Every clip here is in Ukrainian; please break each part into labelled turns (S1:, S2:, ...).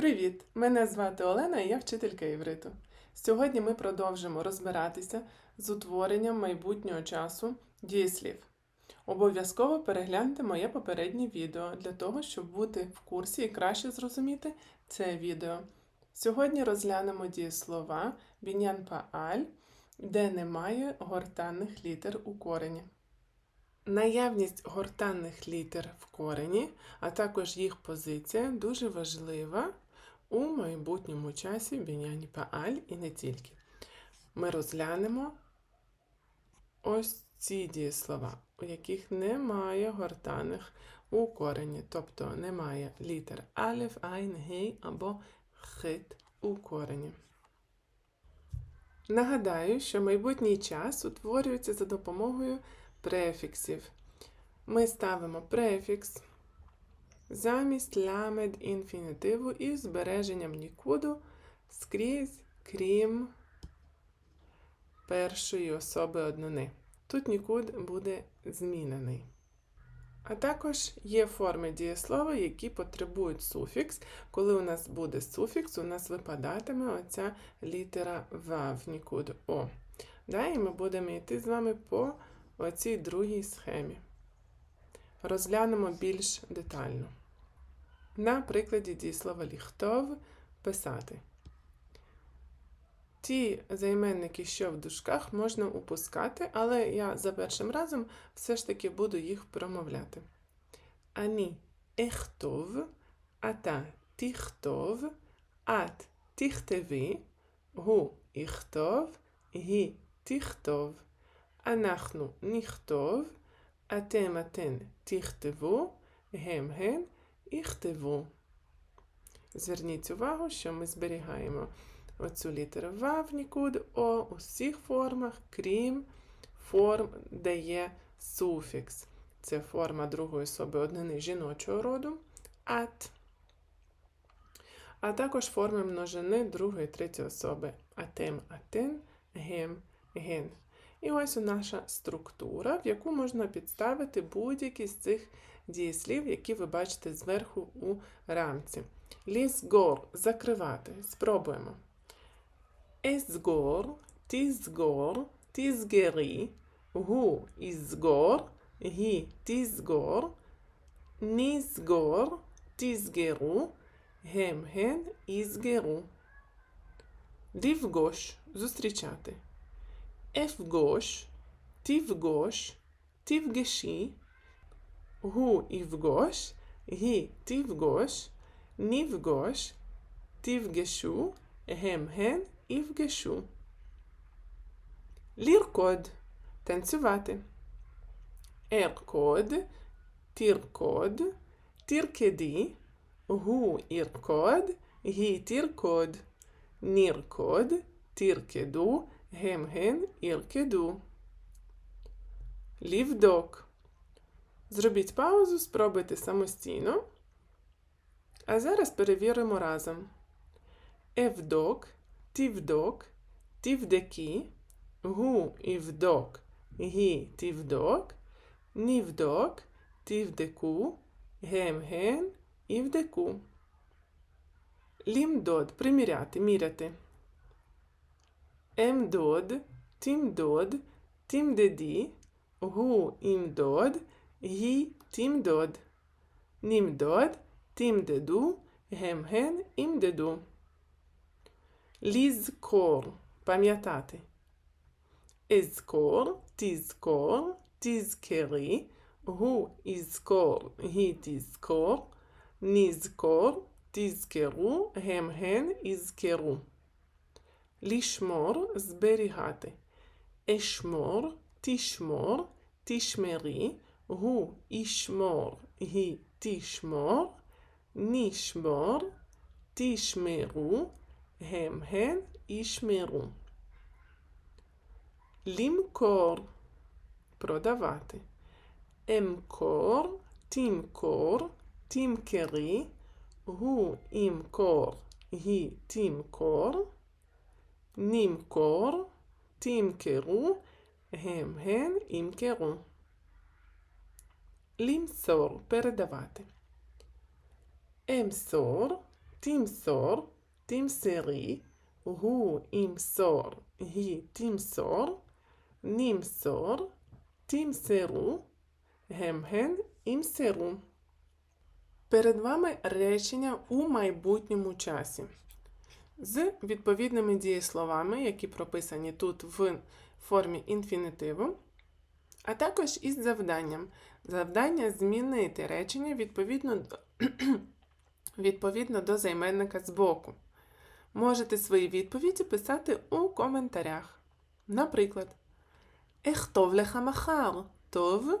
S1: Привіт! Мене звати Олена і я вчителька івриту. Сьогодні ми продовжимо розбиратися з утворенням майбутнього часу дієслів. Обов'язково перегляньте моє попереднє відео для того, щоб бути в курсі і краще зрозуміти це відео. Сьогодні розглянемо дієслова бінян пааль, де немає гортанних літер у корені. Наявність гортанних літер в корені, а також їх позиція дуже важлива у майбутньому часі біняні пааль і не тільки. Ми розглянемо ось ці дієслова, у яких немає гортаних у корені, тобто немає літер алеф, айн, гей або хит у корені. Нагадаю, що майбутній час утворюється за допомогою префіксів. Ми ставимо префікс замість ламед інфінітиву і збереженням нікуду скрізь, крім першої особи однини. Тут нікуд буде змінений. А також є форми дієслова, які потребують суфікс. Коли у нас буде суфікс, у нас випадатиме оця літера В в нікуд О. Да, і ми будемо йти з вами по оцій другій схемі. Розглянемо більш детально на прикладі дієслова ліхтов писати. Ті займенники, що в дужках, можна упускати, але я за першим разом все ж таки буду їх промовляти. Ані ехтов, ата тіхтов, ат тіхтеви, гу іхтов, гі тіхтов, анахну ніхтов, атем атен тіхтеву, гем ген і. Зверніть увагу, що ми зберігаємо оцю літеру Вав нікуди О усіх формах, крім форм, де є суфікс. Це форма другої особи однини жіночого роду ат. А також форми множини другої третьої особи атем, атин, гем, ген. І ось наша структура, в яку можна підставити будь-які з цих дієслів, які ви бачите зверху у рамці. Лісгор закривати. Спробуємо. Есгор, тізгор, тізгері, гу ізгор, гі тізгор, нізгор, тізгеру, гем ген ізгеру. Лівгош зустрічати. אפגוש, תפגוש, תפגשי, הוא יפגוש, היא תפגוש, נפגוש, תפגשו, הם הן יפגשו. לרקוד, танцювати. ארקוד, תרקוד, תרקדי, הוא ירקוד, היא תרקוד. נרקוד, תרקדו, Гем-ген іркеду. Лівдок. Зробіть паузу, спробуйте самостійно. А зараз перевіримо разом. Евдок, тівдок, тівдекі, гу івдок, гі тівдок, нівдок, тівдеку, гем-ген івдеку. Лімдод приміряти, міряти. אמדוד, תמדוד, תמדדי, הוא ימדוד, היא תמדוד. נמדוד, תמדדו, הם הן ימדדו. לזכור, פמייתתי. אזכור, תזכור, תזכרי, הוא יזכור, היא תזכור, נזכור, תזכרו, הם הן יזכרו. Лішмор зберігати. Ешмор, тішмор, тішмері, гу ішмор, гі тішмор, нішмор, тішмеру, гем ген ішмеру. Лімкор продавати. Емкор, тімкор, тімкері, гу імкор, гі тімкор. נמכור, תמכרו, הם הן ימכרו. למסור, передавати. Емсор, תמסור, תמסרי, הוא ימסור, היא תמסור, נמסור, תמסרו, הם הן імсеру. Перед вами речення у майбутньому часі з відповідними дієсловами, які прописані тут в формі інфінітиву, а також із завданням. Завдання змінити речення відповідно до, відповідно до займенника збоку. Можете свої відповіді писати у коментарях. Наприклад, Ехтов леха махар? Тов?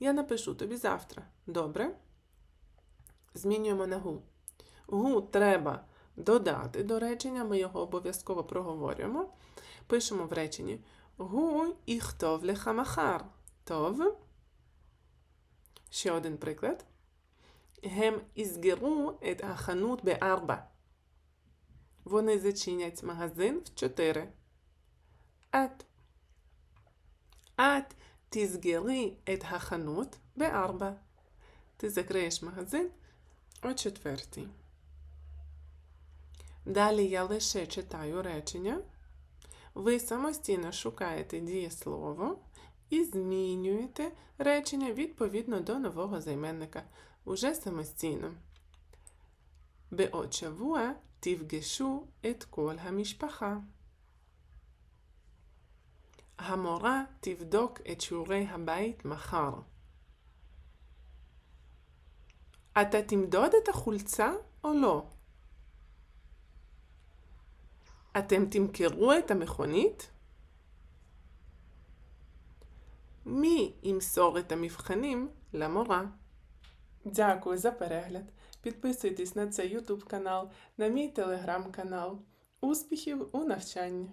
S1: Я напишу тобі завтра. Добре? Змінюємо на гу. Гу треба додати до речення, ми його обов'язково проговорюємо. Пишемо в реченні Гу і хтов лехамахар. Тов. Ще один приклад. Гем ізгеру ет аханут беарба. Вони зачинять магазин в 4. Ат. Ат тізгери ет хаханут беарба. Ти закриєш магазин о четвертій. Далі я лише читаю речення. Ви самостійно шукаєте дієслово і змінюєте речення відповідно до нового займенника уже самостійно. בעוד שבוע תפגשו את כל המשפחה. המורה תבדוק את שיעורי הבית מחר. אתה תמדוד את החולצה או לא? אתם תמכרו את המכונית? מי ימסור את המבחנים למורה? Дякую за перегляд. Підписуйтесь на цей YouTube канал, на мій телеграм канал. Успіхів у навчанні!